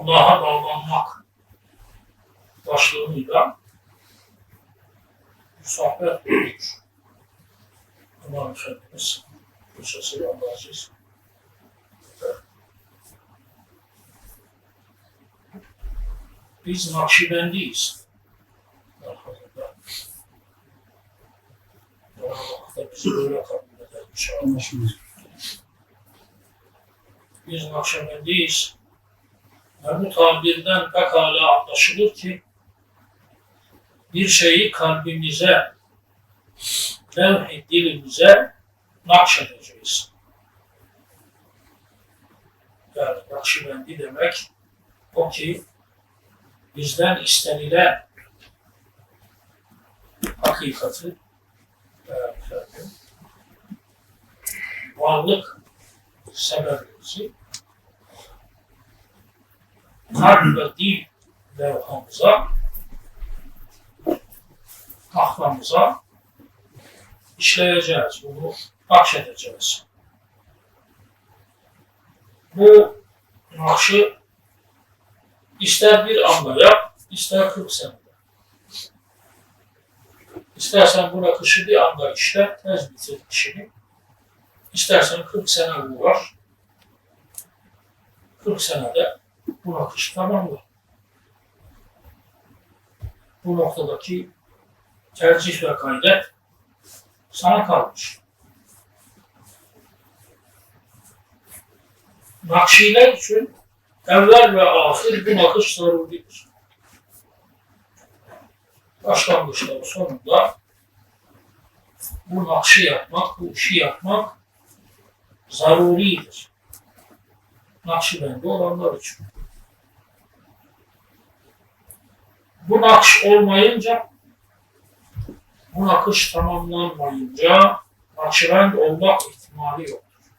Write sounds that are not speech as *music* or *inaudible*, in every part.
Allah'a bağlanmak başlığıyla sohbet duyuyor. Aman Efendimiz Kutsası Allah Aziz. Biz Nakşibendiyiz. Elhamdülillah. Cenab-ı bizi böyle kabul eder inşallah. Biz Nakşibendiyiz. Ve bu tabirden pekala anlaşılır ki bir şeyi kalbimize, levh-i dilimize nakşedeceğiz. Yani Nakşibendi demek o ki bizden istenilen hakikati yani efendim, varlık sebebimizi ve dil levhamıza tahtamıza işleyeceğiz. Bunu nakşedeceğiz. Bu nakşı ister bir anda yap, ister 40 senede. İstersen bu nakışı bir anda işle, tez bitir işini. İstersen 40 sene uğraş, 40 senede bu nakışı tamamla. Bu noktadaki tercih ve gayret sana kalmış. Nakşiler için evvel ve ahir bu nakış zaruridir. Başlangıçta sonunda bu nakşı yapmak, bu işi yapmak zaruridir. Nakşibende olanlar için. Bu nakş olmayınca bu nakış tamamlanmayınca Nakşibend olmak ihtimali yoktur.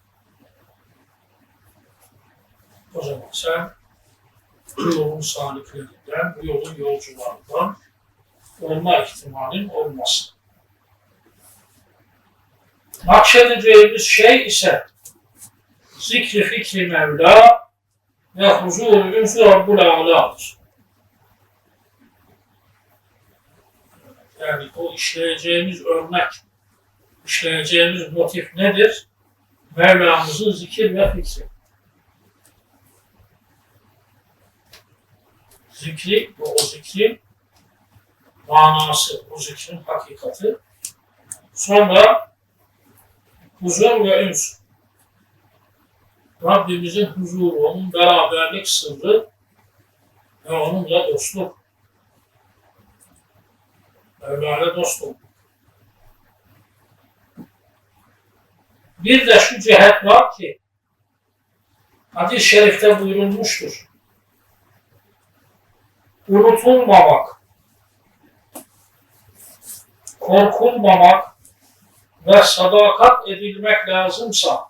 O zaman sen bu yolun saliklerinden, bu yolun yolcularından olma ihtimalin olmaz. Nakşedeceğimiz şey ise zikri fikri Mevla ve huzur-u Rabbul Ala'dır. Yani o işleyeceğimiz örnek, işleyeceğimiz motif nedir? Mevlamızın zikir ve fikri. Zikri, bu o zikri manası, o zikrin hakikati. Sonra huzur ve üns. Rabbimizin huzuru, onun beraberlik sırrı ve onunla dostluk. Mevla'ya dost olduk. Bir de şu cihet var ki hadis-i şerifte buyurulmuştur. Unutulmamak, korkulmamak ve sadakat edilmek lazımsa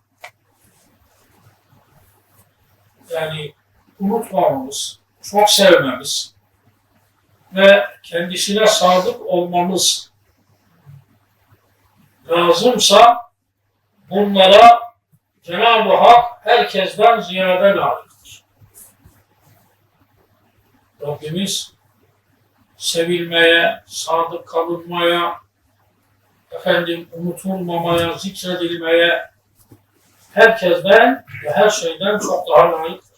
yani unutmamamız, çok sevmemiz, ve kendisine sadık olmamız lazımsa bunlara Cenab-ı Hak herkesten ziyade layıktır. Rabbimiz sevilmeye, sadık kalınmaya, efendim unutulmamaya, zikredilmeye herkesten ve her şeyden çok daha layıktır.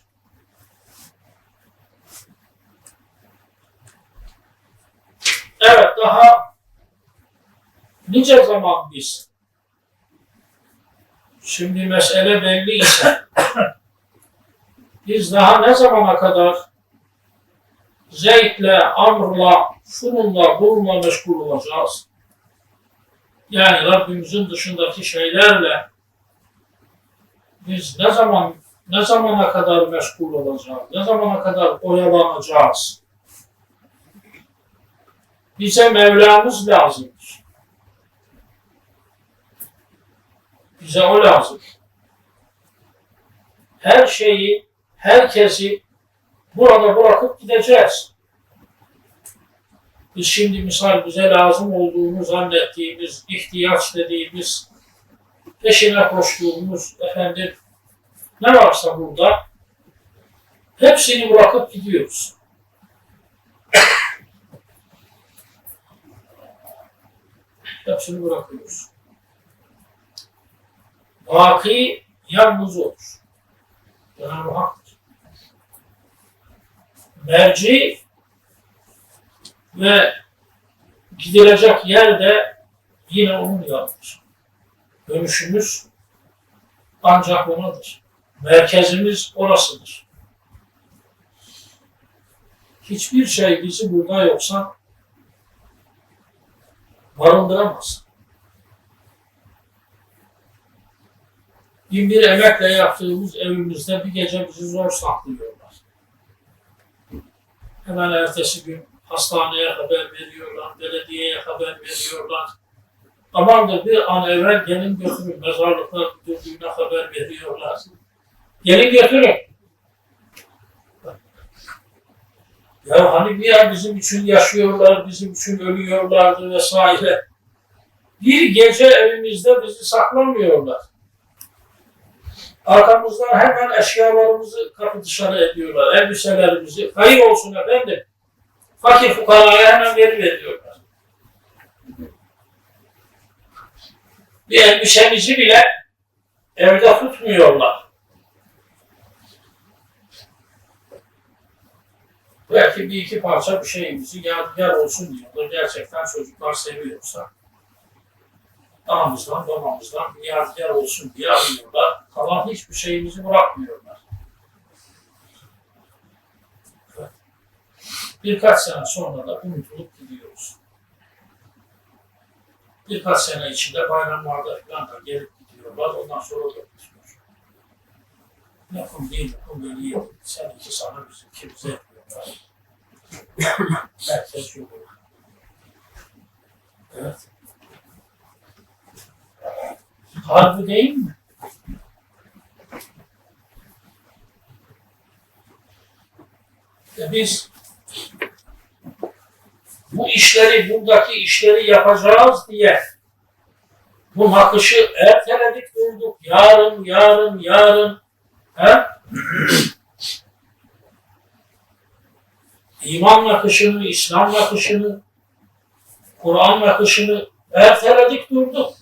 Evet daha nice zaman biz şimdi mesele belli ise biz daha ne zamana kadar Zeyd'le, Amr'la, şununla, bununla meşgul olacağız? Yani Rabbimizin dışındaki şeylerle biz ne zaman ne zamana kadar meşgul olacağız? Ne zamana kadar oyalanacağız? Bize Mevlamız lazımdır. Bize o lazım. Her şeyi, herkesi burada bırakıp gideceğiz. Biz şimdi misal bize lazım olduğunu zannettiğimiz, ihtiyaç dediğimiz, peşine koştuğumuz efendim ne varsa burada Hepsini bırakıp gidiyoruz. Hepsini bırakıyoruz. Baki yalnız olur. Cenab-ı Hak'tır. Merci ve gidilecek yer de yine onun yanıdır. Dönüşümüz ancak onadır. Merkezimiz orasıdır. Hiçbir şey bizi burada yoksa barındıramaz. Bin bir emekle yaptığımız evimizde bir gece bizi zor saklıyorlar. Hemen ertesi gün hastaneye haber veriyorlar, belediyeye haber veriyorlar. Amandır bir an evvel gelin götürün, mezarlıklar müdürlüğüne haber veriyorlar. Gelin götürün. Ya hani bir an bizim için yaşıyorlar, bizim için ölüyorlardı vesaire. Bir gece evimizde bizi saklamıyorlar. Arkamızdan hemen eşyalarımızı kapı dışarı ediyorlar, elbiselerimizi. Hayır olsun efendim. Fakir fukaraya hemen veri veriyorlar. Bir elbisemizi bile evde tutmuyorlar. Belki bir iki parça bir şeyimizi yadigar olsun diyorlar. Gerçekten çocuklar seviyorsa. Anamızdan, babamızdan yadigar olsun diye alıyorlar. Kalan hiçbir şeyimizi bırakmıyorlar. Evet. Birkaç sene sonra da unutulup gidiyoruz. Birkaç sene içinde bayramlarda falan da gelip gidiyorlar. Ondan sonra da bitiyor. Yapım değil, yapım böyle iyi. Sen iki sana bizim kimse Evet. Harbi değil mi? E biz bu işleri, buradaki işleri yapacağız diye bu nakışı erteledik durduk. Yarın, yarın, yarın. He? İman nakışını, İslam nakışını, Kur'an nakışını erteledik durduk.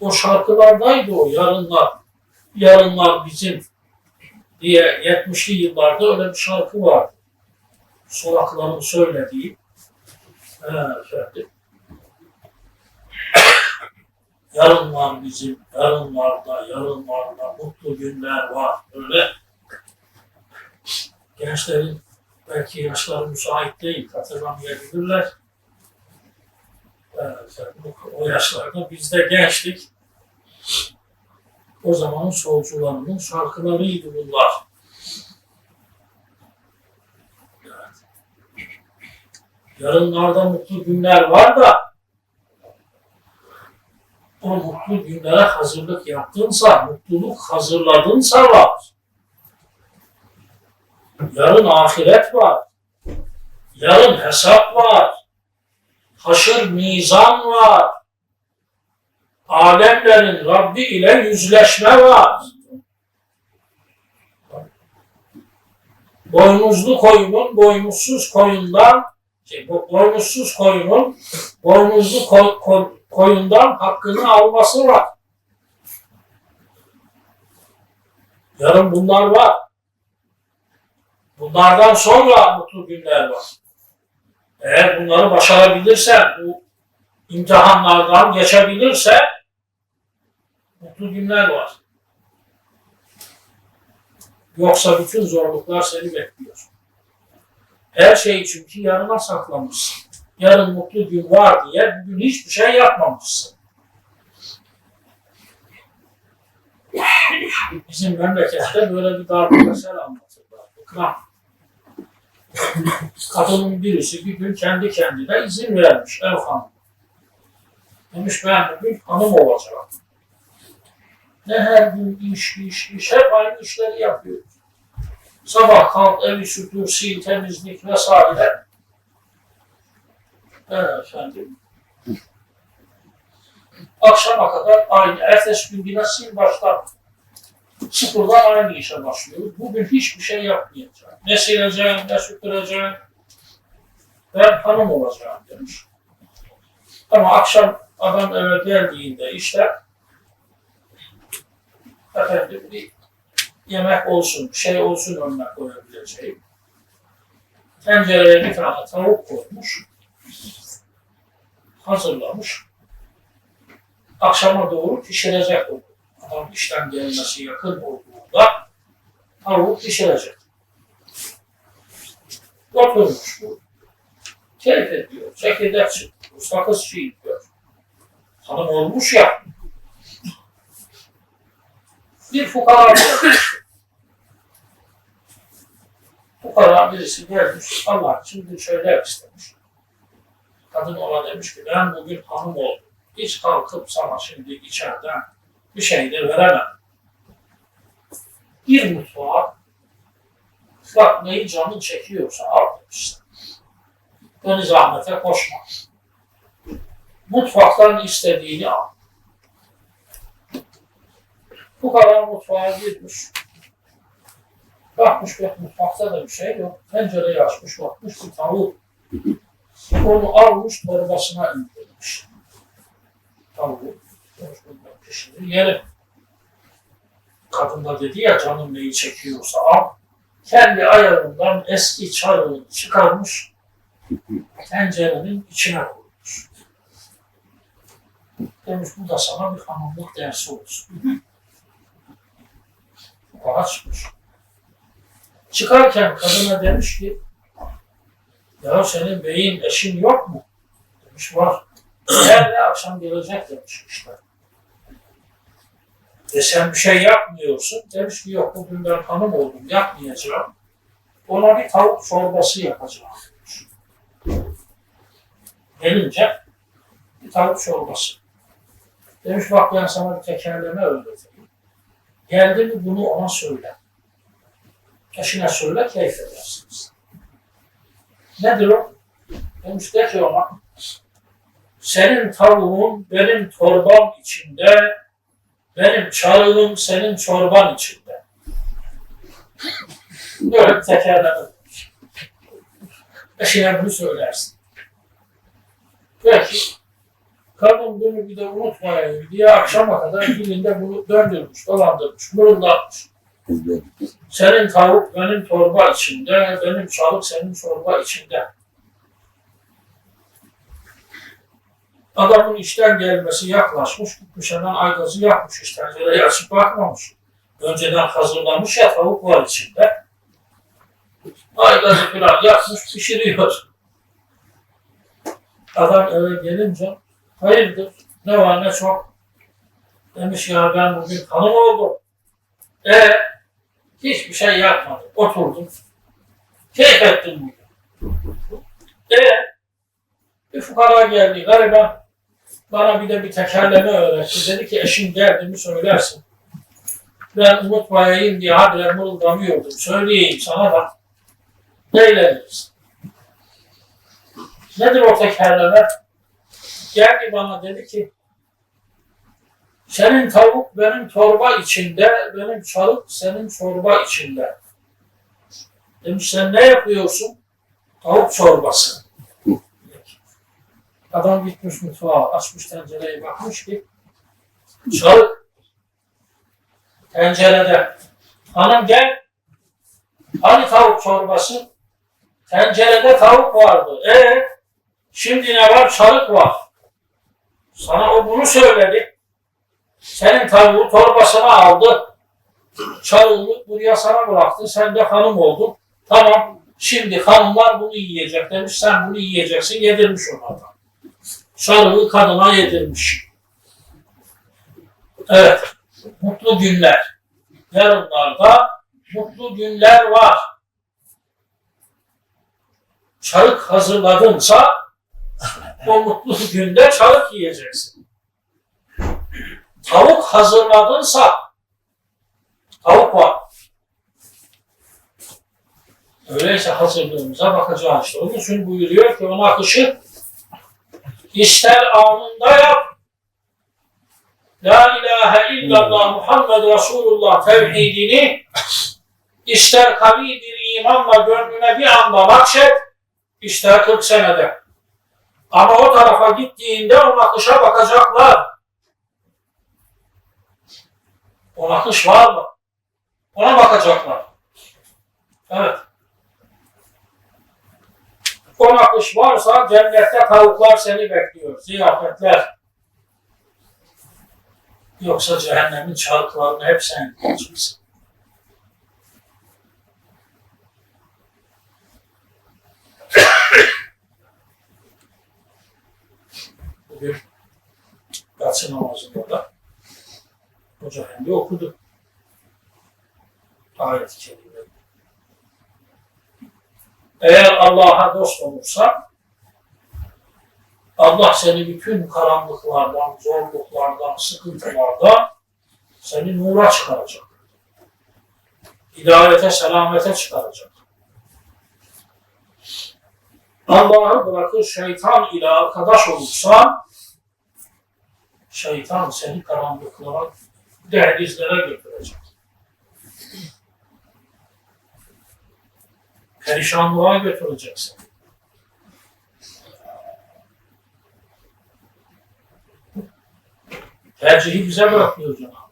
O şarkılardaydı o yarınlar. Yarınlar bizim diye 70'li yıllarda öyle bir şarkı vardı. Solakların söylediği. He, efendim. Yarınlar bizim, yarınlarda, yarınlarda mutlu günler var. Öyle gençlerin belki yaşları müsait değil, hatırlamayabilirler. Evet, o yaşlarda biz de gençlik. O zamanın solcularının şarkılarıydı bunlar. Evet. Yarınlarda mutlu günler var da o mutlu günlere hazırlık yaptınsa, mutluluk hazırladınsa var. Yarın ahiret var. Yarın hesap var. Haşır mizan var. Alemlerin Rabbi ile yüzleşme var. Boynuzlu koyunun boynuzsuz koyundan şey, boynuzsuz koyunun boynuzlu koy, koy, koyundan hakkını alması var. Yarın bunlar var. Bunlardan sonra mutlu günler var. Eğer bunları başarabilirsen, bu imtihanlardan geçebilirse mutlu günler var. Yoksa bütün zorluklar seni bekliyor. Her şey çünkü yarına saklamışsın. Yarın mutlu gün var diye bugün hiçbir şey yapmamışsın. Bizim memlekette böyle bir darbukasel anlatırlar. İkram. Kadının birisi bir gün kendi kendine izin vermiş ev hanım. Demiş ben bugün hanım olacağım. Ne her gün iş, iş, iş, hep aynı işleri yapıyor. Sabah kalk, evi süpür, sil, temizlik vesaire. Efendim. akşama kadar aynı. Ertesi gün yine sil baştan. Sıfırdan aynı işe başlıyoruz. Bugün hiçbir şey yapmayacağım. Ne sileceğim, ne süpüreceğim. Ben hanım olacağım demiş. Ama akşam adam eve geldiğinde işte efendim bir yemek olsun, şey olsun önüne koyabileceğim. Tencereye bir tane tavuk koymuş. Hazırlamış. Akşama doğru pişirecek o. Adam işten gelmesi yakın olduğunda tavuğu pişirecek. Oturmuş bu. Keyif ediyor. Çekirdek çıkıyor. Sakız çiğniyor. Hanım olmuş ya. Bir fukara Fukara birisi gelmiş. Allah için bir şeyler istemiş. Kadın ona demiş ki ben bugün hanım oldum. Hiç kalkıp sana şimdi içeriden bir şey de veremem. Bir mutfağa bak neyi canın çekiyorsa al demişler. Beni zahmete koşma. Mutfaktan istediğini al. Bu kadar mutfağa girmiş. Bakmış bak mutfakta da bir şey yok. Pencereyi açmış bakmış bir tavuk. Onu almış torbasına indirmiş. Tavuğu. Pişirir yerim. Kadın da dedi ya canım neyi çekiyorsa al. Kendi ayarından eski çarığı çıkarmış. Tencerenin içine koymuş. Demiş bu da sana bir hanımlık dersi olsun. Yukarı. Çıkarken kadına demiş ki ya senin beyin eşin yok mu? Demiş var. Nerede akşam gelecek demiş işte. E sen bir şey yapmıyorsun. Demiş ki yok bugün ben hanım oldum yapmayacağım. Ona bir tavuk çorbası yapacağım. demiş. Gelince bir tavuk çorbası. Demiş bak ben sana bir tekerleme öğreteyim. Geldi mi bunu ona söyle. Eşine söyle keyif edersiniz. Nedir o? Demiş de ki ona senin tavuğun benim torbam içinde, benim çarığım senin çorban içinde. Böyle bir tekerleme. Eşine bunu söylersin. Peki, kadın bunu bir de unutmayayım diye akşama kadar dilinde bunu döndürmüş, dolandırmış, mırıldatmış. Senin tavuk benim torba içinde, benim çalık senin çorba içinde. Adamın işten gelmesi yaklaşmış, hemen aygazı yakmış işten. Şöyle açıp bakmamış. Önceden hazırlamış ya tavuk var içinde. Aygazı falan yakmış, pişiriyor. Adam eve gelince, hayırdır, ne var ne çok. Demiş ya ben bugün hanım oldum. E hiçbir şey yapmadım. Oturdum. Keyif ettim bugün. E bir fukara geldi gariban. Bana bir de bir tekerleme öğretti. Dedi ki eşim geldi mi söylersin. Ben unutmayayım diye habire mırıldamıyordum. Söyleyeyim sana da. Eğleniriz. Nedir o tekerleme? Geldi bana dedi ki senin tavuk benim torba içinde, benim çalık senin çorba içinde. Demiş sen ne yapıyorsun? Tavuk çorbası. Adam gitmiş mutfağa, açmış tencereyi bakmış ki çalık tencerede. Hanım gel. Hani tavuk çorbası? Tencerede tavuk vardı. E şimdi ne var? Çalık var. Sana o bunu söyledi. Senin tavuğu torbasına aldı. Çağını buraya sana bıraktı. Sen de hanım oldun. Tamam. Şimdi hanımlar bunu yiyecek demiş. Sen bunu yiyeceksin. Yedirmiş onlardan. Çarığı kadına yedirmiş. Evet. Mutlu günler. Yarınlarda mutlu günler var. Çarık hazırladınsa *laughs* o mutlu günde çarık yiyeceksin. Tavuk hazırladınsa tavuk var. Öyleyse hazırlığımıza bakacağız. Onun için buyuruyor ki ona akışı ister anında yap, illallah Muhammed Resulullah tevhidini ister kavi bir imanla gönlüne bir anda nakşet, ister 40 senede. Ama o tarafa gittiğinde o nakışa bakacaklar. O nakış var mı? Ona bakacaklar. Evet. O nakış varsa cennette tavuklar seni bekliyor. Ziyafetler. Yoksa cehennemin çarklarını hep sen yiyeceksin. Bugün yatsı namazında da Hoca Efendi okudu. Ayet-i. Eğer Allah'a dost olursan Allah seni bütün karanlıklardan, zorluklardan, sıkıntılardan seni nura çıkaracak. Hidayete, selamete çıkaracak. Allah'ı bırakır şeytan ile arkadaş olursan şeytan seni karanlıklara, dehlizlere götürecek. Perişanlığa götürecek seni. Tercihi bize bırakıyor Cenab-ı.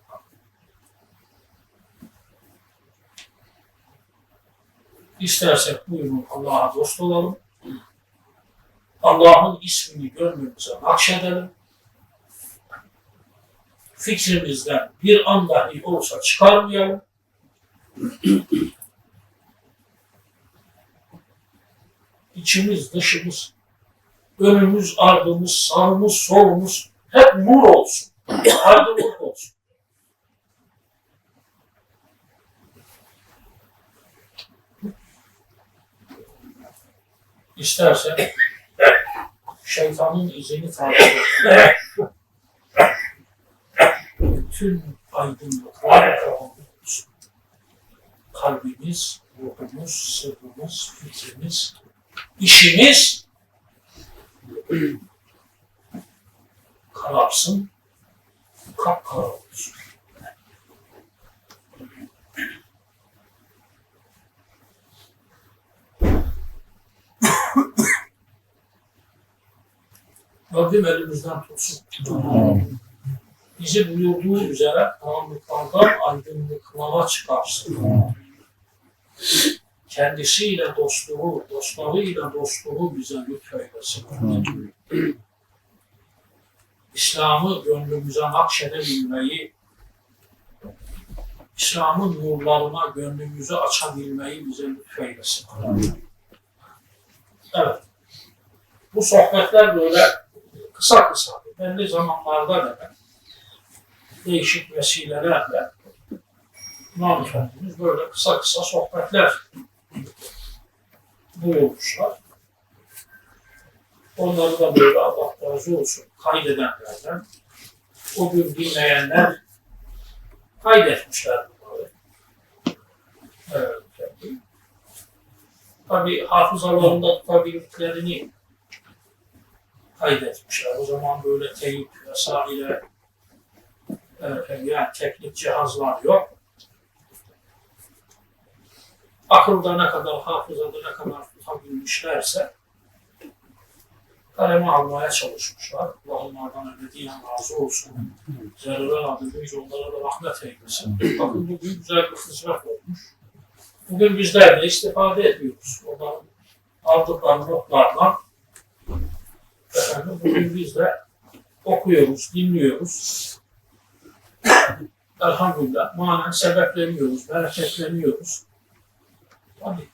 İstersek buyurun Allah'a dost olalım. Allah'ın ismini gönlümüze nakşedelim. Fikrimizden bir an dahi olsa çıkarmayalım. *clears throat* İçimiz, dışımız, önümüz, ardımız, sağımız, solumuz hep nur olsun. *clears throat* Aydınlık olsun. İstersen *clears throat* şeytanın izini takip. Bütün aydınlıklar kapanmış. Kalbimiz, ruhumuz, sırrımız, fikrimiz, işimiz karartsın, kapkara olsun. Rabbim elimizden tutsun. Bizi buyurduğu üzere karanlıklardan aydınlıklara çıkarsın. Kendisiyle dostluğu, dostlarıyla dostluğu bize lütfeylesin. İslam'ı gönlümüze nakşedebilmeyi, İslam'ın nurlarına gönlümüzü açabilmeyi bize lütfeylesin. Evet. Bu sohbetler böyle kısa kısa, belli zamanlarda da değişik vesilelerle İmam Efendimiz böyle kısa kısa sohbetler buyurmuşlar. Onları da böyle Allah razı olsun kaydedenlerden o gün dinleyenler kaydetmişler bunları. Evet. Tabi hafızalarında tutabildiklerini kaydetmişler. O zaman böyle teyip vesaire yani teknik cihazlar yok. Akılda ne kadar, hafızada ne kadar tutabilmişlerse kaleme almaya çalışmışlar. Allah onlardan ebediyen razı olsun. Zerreler adıyla onlara da rahmet eylesin. Bakın bugün güzel bir hizmet olmuş. Bugün bizler de istifade ediyoruz. Onların aldıkları notlardan efendim, bugün biz de okuyoruz, dinliyoruz. Elhamdülillah manen sebepleniyoruz, bereketleniyoruz. Tabii.